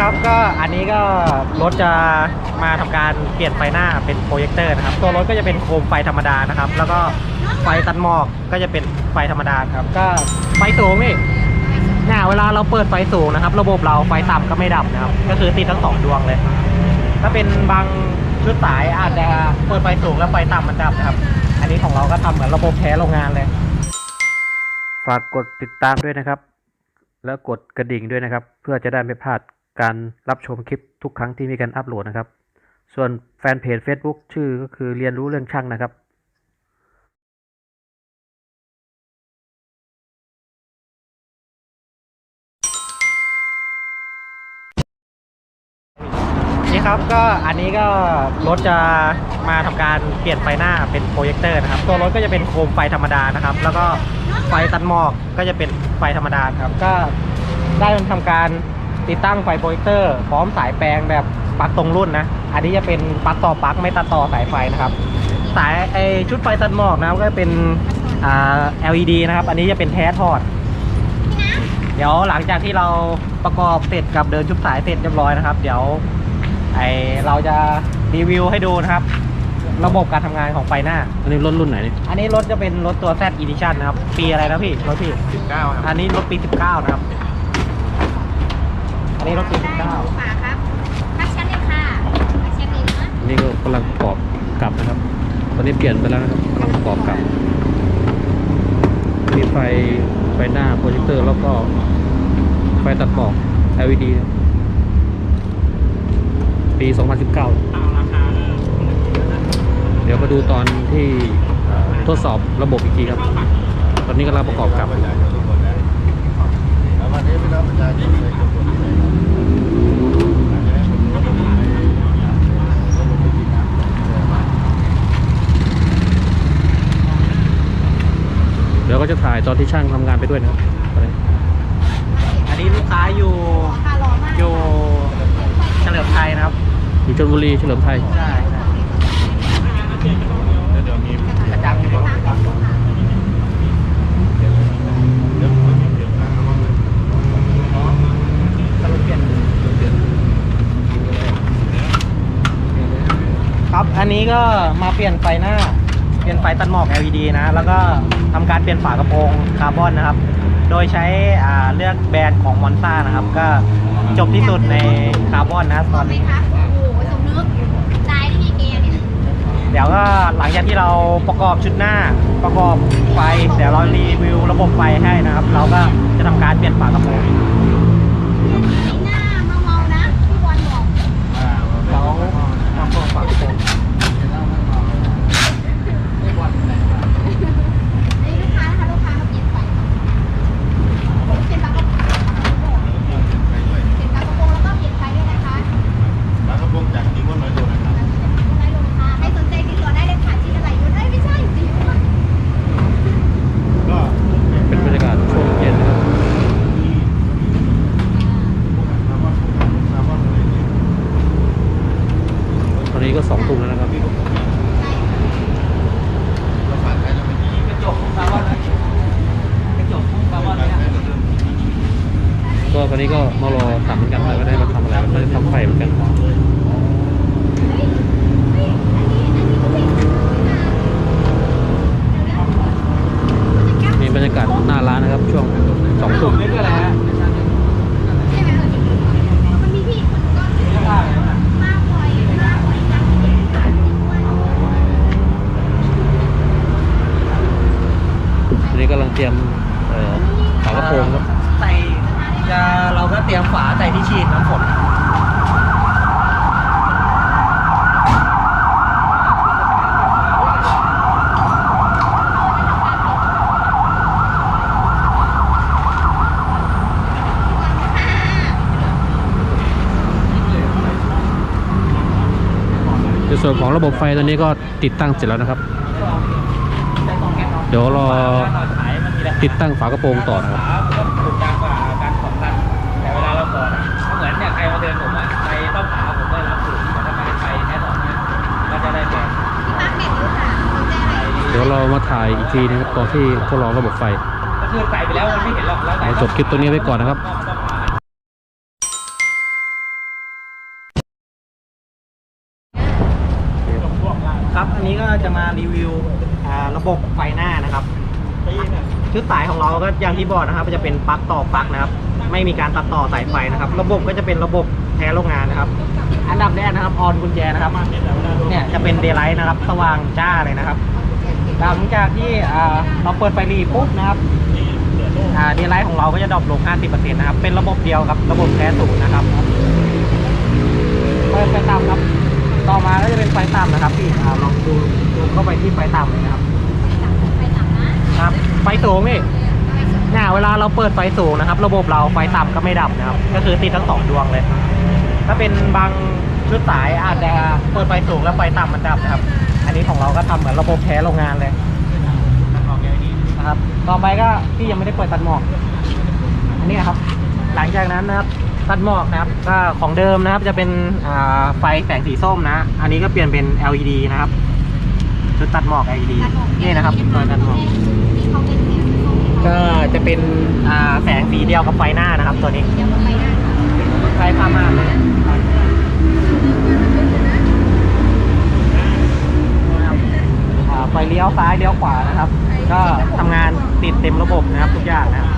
ครับก็อันนี้ก็รถจะมาทำการเปลี่ยนไฟหน้าเป็นโปรเจคเตอร์นะครับ ตัวรถก็จะเป็นโคมไฟธรรมดานะครับ แล้วก็ไฟตัดหมอกก็จะเป็นไฟธรรมดาครับ ก็ไฟสูงนี่เนี่ยเวลาเราเปิดไฟสูงนะครับ ระบบเราไฟต่ำก็ไม่ดับนะครับ ก็คือติดทั้งสองดวงเลย ถ้าเป็นบางชุดสายอาจจะเปิดไฟสูงแล้วไฟต่ำมันดับนะครับ อันนี้ของเราก็ทำเหมือนระบบแท้โรงงานเลย ฝากกดติดตามด้วยนะครับ แล้วกดกระดิ่งด้วยนะครับ เพื่อจะได้ไม่พลาด การรับชมคลิปทุกครั้งที่มีการอัปโหลดนะครับ ส่วนแฟนเพจ Facebook ชื่อก็คือเรียนรู้เรื่องช่างนะครับนี่ครับก็อันนี้ก็รถจะมาทำการเปลี่ยนไฟหน้าเป็นโปรเจคเตอร์นะครับ ตัวรถก็จะเป็นโคมไฟธรรมดานะครับ แล้วก็ไฟตัดหมอกก็จะเป็นไฟธรรมดาครับ ก็ได้ทำการ ติดตั้งไฟโปรเจคเตอร์ พร้อมสายแปลงแบบปลั๊กตรงรุ่นนะ อันนี้จะเป็นปลั๊กต่อปลั๊กไม่ตัดต่อสายไฟนะครับ สายไอชุดไฟตัดหมอกนะครับก็เป็นอ่า LED นะครับ อันนี้จะเป็นแท้ถอด เดี๋ยวหลังจากที่เราประกอบเสร็จกับเดินชุบสายเสร็จเรียบร้อยนะครับ เดี๋ยวไอเราจะรีวิวให้ดูนะครับ ระบบการทำงานของไฟหน้า อันนี้รถรุ่นไหนนี่อันนี้รถจะเป็นรถตัว Z Edition นะครับ ปีอะไรนะพี่รถพี่ 19 ครับ อันนี้รถปี 19 นะครับอั นนี้รถปีได้ดูฝาครับพักชั้นเลยค่ะพักชั้นเลยนะอันนี้ก็กำลังประกอบกลับนะครับ ตอนนี้เปลี่ยนไปแล้วนะครับกำลังประกอบกลับ มีไฟไฟหน้าโปรเจคเตอร์แล้วก็ไฟตัดหมอก LED ปี 2019 เดี๋ยวมาดูตอนที่เอ่อทดสอบระบบอีกทีครับ ตอนนี้กำลังประกอบกลับ ประชาชนทุกคนนะแล้ววันนี้พี่น้องประชาชนเลยทุกคนเลย เดี๋ยวก็จะถ่าย ตอนที่ช่างทำงานไปด้วยนะครับตอนนี้อันนี้ลูกค้าอยู่ค่ะร้อนมากอยู่เฉลิมไทยนะครับอยู่ชลบุรีเฉลิมไทยใช่ใช่แล้วเดี๋ยวมีกระจังอยู่ครับเดี๋ยวมีเดี๋ยวนะระวังเลยสรุปเปลี่ยนครับ อันนี้ก็มาเปลี่ยนไฟหน้า เปลี่ยนไฟตัดหมอก LED นะ แล้วก็ทำการเปลี่ยนฝากระโปรงคาร์บอนนะครับ โดยใช้อ่าเลือกแบรนด์ของมอนซ่านะครับ ก็จบที่สุดในคาร์บอนนะครับพตออนไหมนี้คะโอ้โหสมนึกตายได้ไงแกเนี่ยเดี๋ยวก็หลังจากที่เราประกอบชุดหน้าประกอบไฟ เดี๋ยวเรารีวิวระบบไฟให้นะครับ เราก็จะทำการเปลี่ยนฝากระโปรงไอ้หน้าเมาๆนะพี่บอลบอกเราทำตัวฝากระโปรง ไอ้ลูกค้านะคะลูกค้ามาเปลี่ยนไฟเปลี่ยนฝากระโปรงเปลี่ยนฝากระโปรงแล้วก็เปลี่ยนไฟด้วยนะคะ ปลากระพงจากที่ว่าน้อยโลนะครับ ได้ลงค่ะให้สนใจติดต่อได้เลยค่ะที่อะไรอยู่ได้ไม่ใช่สิ ก็ เป็นบรรยากาศช่วงเย็นนะครับ คาร์บอนคาร์บอนอะไรเนี่ย ตอนนี้ ก็สองทุ่มแล้วนะครับก็ตอนนี้ก็มารอถามเหมือนกันว่าได้มาทำอะไรไม่ได้ทำไฟเหมือนกันมีบรรยากาศหน้าร้านนะครับ ช่วงสองทุ่ม นี่คืออะไรฮะ มันมีพี่คนก็มากกว่ามากกว่าจัง ตอนนี้กำลังเตรียมเอ่อฝากระโปรงครับ ใส่จะเราก็เตรียมฝาใส่ที่ฉีดน้ำฝน ใน ส่วนของระบบไฟตอนนี้ก็ติดตั้งเสร็จแล้วนะครับ เดี๋ยวรอติดตั้งฝากระโปรงต่อนะครับกาการของตันแต่เวลาเราก่อนอะเหมือนเนี่ยใครมาเดินผมอะไปต้องขาผมก็รับสูตรแต่ถ้าไม่ได้ไปแค่สองเนี่ยก็จะได้แบนพี่มาร์คเน็ตดูค่ะสนใจอะไรเดี๋ยวเรามาถ่ายอีกทีนะครับตอนที่ทดลองระบบไฟก็คือใส่ไปแล้วมันไม่เห็นหรอกแล้วใส่จบคลิปตัวนี้ไว้ก่อนนะครับ ครับอันนี้ก็จะมารีวิวระบบไฟหน้านะครับชุดสายของเราก็อย่างที่บอกนะครับจะเป็นปลั๊กต่อปลั๊กนะครับ ไม่มีการตัดต่อสายไฟนะครับ ระบบก็จะเป็นระบบแท้โรงงานนะครับ อันดับแรกนะครับออนกุญแจนะครับเนี่ยจะเป็นเดย์ไลท์นะครับ สว่างจ้าเลยนะครับหลังจากที่เราเปิดไฟรีปุ๊บนะครับเดย์ไลท์ของเราก็จะดรอปลง 50%นะครับเป็นระบบเดียวกับระบบแท้ศูนนะครับเปิดไฟต่ำครับ ต่อมาก็จะเป็นไฟต่ำนะครับพี่อ่าลองดูดูเข้าไปที่ไฟต่ำเลยนะครับไปต่ำนะครับไฟสูงนี่เนี่ยเวลาเราเปิดไฟสูงนะครับ ระบบเราไฟต่ำก็ไม่ดับนะครับ ก็คือติดทั้งสองดวงเลย ถ้าเป็นบางชุดสายอาจจะเปิดไฟสูงแล้วไฟต่ำมันดับนะครับ อันนี้ของเราก็ทำเหมือนระบบแท้โรงงานเลยนะครับ ต่อไปก็พี่ยังไม่ได้เปิดตัดหมอก อันนี้ครับ หลังจากนั้นนะครับ ตัดหมอกนะครับก็ของเดิมนะครับจะเป็นอ่าไฟแสงสีส้มนะ อันนี้ก็เปลี่ยนเป็น LED นะครับชุดตัดหมอก LED นี่นะครับตัวตัดหมอกที่เขาเป็นสีส้มก็จะเป็นอ่าแสงสีเดียวกับไฟหน้านะครับ ตัวนี้เดี๋ยวก็ไปได้ค่ะใช้ผ้าม่านเลยนะครับอ่าไฟเลี้ยวซ้ายเลี้ยวขวานะครับ ก็ทำงานติดเต็มระบบนะครับทุกอย่างนะครับ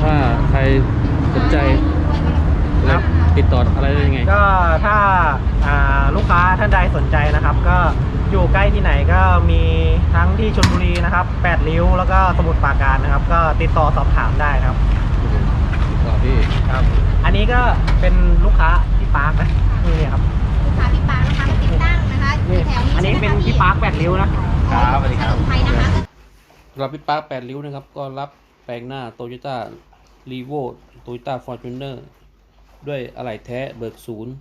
โอเคไหมถ้าใครสนใจครับ ติดต่ออะไรได้ยังไง ก็ถ้าอ่าลูกค้าท่านใดสนใจนะครับ ก็อยู่ใกล้ที่ไหนก็มีทั้งที่ชลบุรีนะครับแปดริ้วแล้วก็สมุทรปราการนะครับ ก็ติดต่อสอบถามได้นะครับต่อที่ครับ อันนี้ก็เป็นลูกค้าที่ปาร์คนะนี่ครับลูกค้าพี่ปาร์คนะคะมาติดตั้งนะคะอยู่นี่แถวนี้อันนี้เป็นที่ปาร์คแปดริ้วนะ ครับสวัสดีครับไทยนะคะสำหรับพี่ปาร์คแปดริ้วนะครับ ก็รับแปลงหน้าโตโยต้า รีโวโตโยต้าฟอร์จูเนอร์ด้วยอะไหล่แท้เบิกศูนย์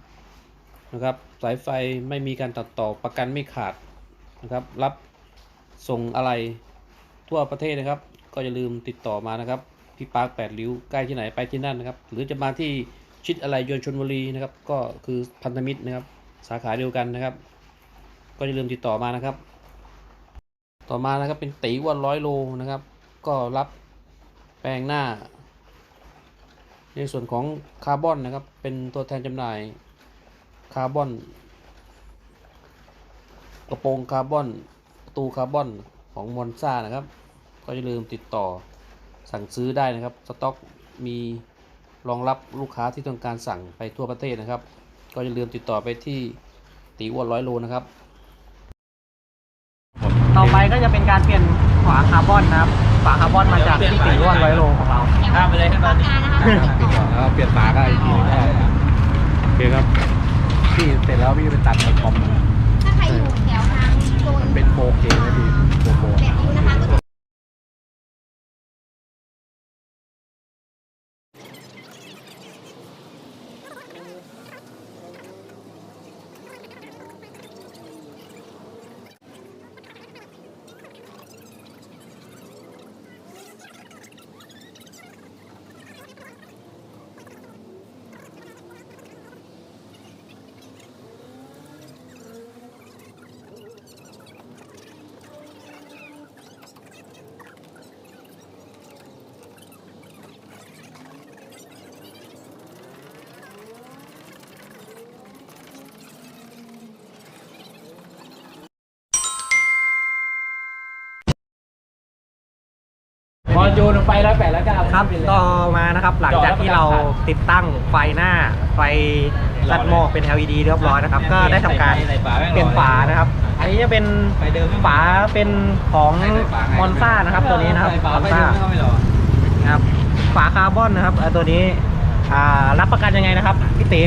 นะครับ สายไฟไม่มีการตัดต่อประกันไม่ขาดนะครับ รับส่งอะไรทั่วประเทศนะครับ ก็อย่าลืมติดต่อมานะครับ พี่ปาร์คแปดริ้วใกล้ที่ไหนไปที่นั่นนะครับ หรือจะมาที่ชิดอะไรยนชนบุรีนะครับ ก็คือพันธมิตรนะครับ สาขาเดียวกันนะครับ ก็อย่าลืมติดต่อมานะครับ ต่อมานะครับเป็นตีวันร้อยโลนะครับ ก็รับแปลงหน้า ในส่วนของคาร์บอนนะครับ เป็นตัวแทนจำหน่ายคาร์บอน กระโปรงคาร์บอนประตูคาร์บอนของมอนซ่านะครับ ก็อย่าลืมติดต่อสั่งซื้อได้นะครับ สต็อกมีรองรับลูกค้าที่ต้องการสั่งไปทั่วประเทศนะครับ ก็อย่าลืมติดต่อไปที่ตีอ้วนร้อยโลนะครับ ต่อไปก็จะเป็นการเปลี่ยนฝาคาร์บอนนะครับ ฝาคาร์บอนมาจากที่ตีอ้วนร้อยโลของ ข้ามไปเลยครับตอนนี้นะคะแล้วเปลี่ยนฝาก็อีกทีได้โอเคครับพี่เสร็จแล้วพี่ไปตัดในคอมถ้าใครอยู่แถวทางโดนเป็น 4K นะพี่โปรโปร แบบนี้นะคะก็จะ พ อจูนไปแล้วแปดแล้วก็เอาครับต่อมานะครับหลังจากที่เราติดตั้งไฟหน้าไฟลัดหมอกเป็น LED เรียบร้อยนะครับ ก็ได้ทำการเปลี่ยนฝานะครับ อันนี้จะเป็นฝาเป็นของมอนซ่านะครับ ตัวนี้นะครับมอนซ่านะครับฝาคาร์บอนนะครับเอ่อตัวนี้อ่ารับประกันยังไงนะครับพี่ตี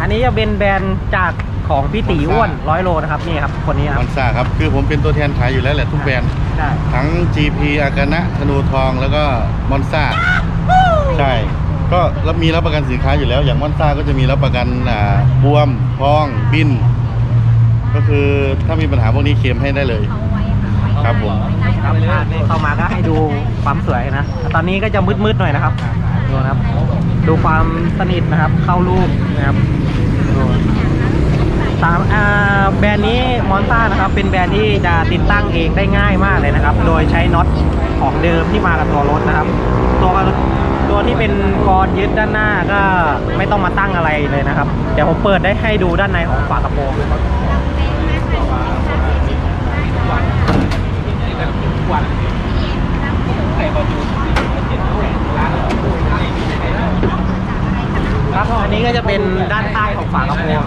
อันนี้จะเป็นแบรนด์จาก ของพี่ตีอ้วนร้อยโลนะครับนี่ครับคนนี้คมรัอบนซ่าครับ คือผมเป็นตัวแทนขายอยู่แล้วแหละทุกแบรนด์ ใช่ทั้ง GP อากานะธนูทองแล้วก็มอนซ่าใช่ ก็รับมีรับประกันสินค้าอยู่แล้ว อย่างมอนซ่าก็จะมีรับประกันอ่าบวมพองบิน ก็คือถ้ามีปัญหาพวกนี้เคลมให้ได้เลยเอาไว้ค่ะครับผม ครับอ่านี่เข้ามาก็ให้ดูความสวยนะตอนนี้ก็จะมืดๆหน่อยนะครับดูนะครับ ดูความสนิทนะครับ เข้ารูปนะครับดู ตามแบรนด์นี้มอนซ่านะครับเป็นแบรนด์ที่จะติดตั้งเองได้ง่ายมากเลยนะครับ โดยใช้น็อตของเดิมที่มากับตัวรถนะครับ ตัวตัวที่เป็นกรยึดด้านหน้าก็ไม่ต้องมาตั้งอะไรเลยนะครับ เดี๋ยวผมเปิดได้ให้ดูด้านในของฝากระโปรงครับอันนี้ก็จะเป็นด้านใต้ของฝากระโปรง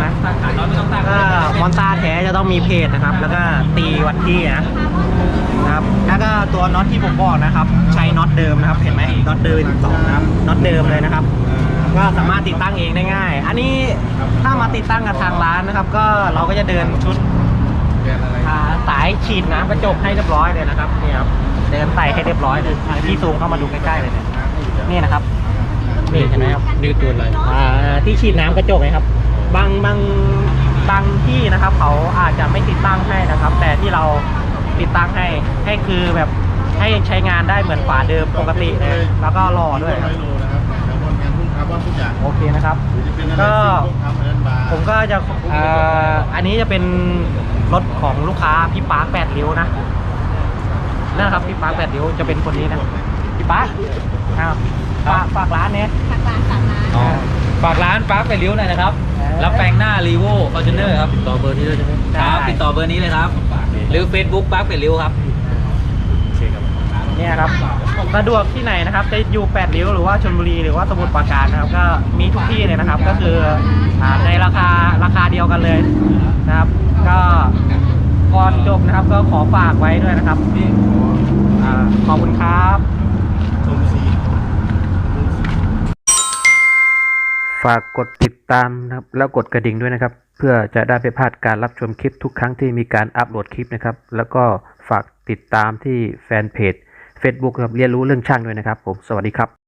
อนตาแท้จะต้องมีเพจนะครับ แล้วก็ตีวันที่นะนะครับ แล้วก็ตัวน็อตที่ผมบอกนะครับ ใช้น็อตเดิมนะครับ เห็นไหมน็อตเดิมสองนะครับ น็อตเดิมเลยนะครับ ก็สามารถติดตั้งเองได้ง่าย อันนี้ถ้ามาติดตั้งกับทางร้านนะครับ ก็เราก็จะเดินชุดอ่าสายฉีดน้ำกระจกให้เรียบร้อยเลยนะครับนี่ครับเดินใส่ให้เรียบร้อยเลยอ่าพี่ซูมเข้ามาดูใกล้ๆเลยเนี่ยนี่นะครับนี่เห็นไหมครับนี่ตัวอะไรอ่าที่ฉีดน้ำกระจกนะครับ บางบาง บางที่นะครับ เขาอาจจะไม่ติดตั้งให้นะครับ แต่ที่เราติดตั้งให้ให้คือแบบให้ใช้งานได้เหมือนฝาเดิมปกติเลยแล้วก็รอด้วยครับไม่รู้นะครับแต่บนงานพุ่งคาร์บอนทุกอย่างโอเคนะครับหรือจะเป็นอะไรก็พวกทำเอินบาร์ผมก็จะเอ่ออันนี้จะเป็นรถของลูกค้าพี่ปาร์คแปดริ้วนะนั่นนะครับพี่ปาร์คแปดริ้วจะเป็นคนนี้นะพี่ปาร์คอ้าวฝากฝากร้านเนี้ยฝากร้านฝากร้านอ๋อฝากร้านปาร์คไปริ้วหน่อยนะครับเออ รับแปลงหน้ารีโวฟอร์จูเนอร์ครับติดต่อเบอร์นี้เลยใช่ไหมได้ครับติดต่อเบอร์นี้เลยครับ หรือ Facebook ปาร์คไปริ้วครับเนี่ยครับสะดวกที่ไหนนะครับจะอยู่แปดริ้วหรือว่าชลบุรีหรือว่าสมุทรปราการนะครับ ก็มีทุกที่เลยนะครับ ก็คืออ่าในราคาราคาเดียวกันเลยนะครับ ก็ก่อนจบนะครับก็ขอฝากไว้ด้วยนะครับอ่าขอบคุณครับ ฝากกดติดตามนะครับแล้วกดกระดิ่งด้วยนะครับ เพื่อจะได้ไม่พลาดการรับชมคลิปทุกครั้งที่มีการอัปโหลดคลิปนะครับ แล้วก็ฝากติดตามที่แฟนเพจ Facebook ครับเรียนรู้เรื่องช่างด้วยนะครับ ผมสวัสดีครับ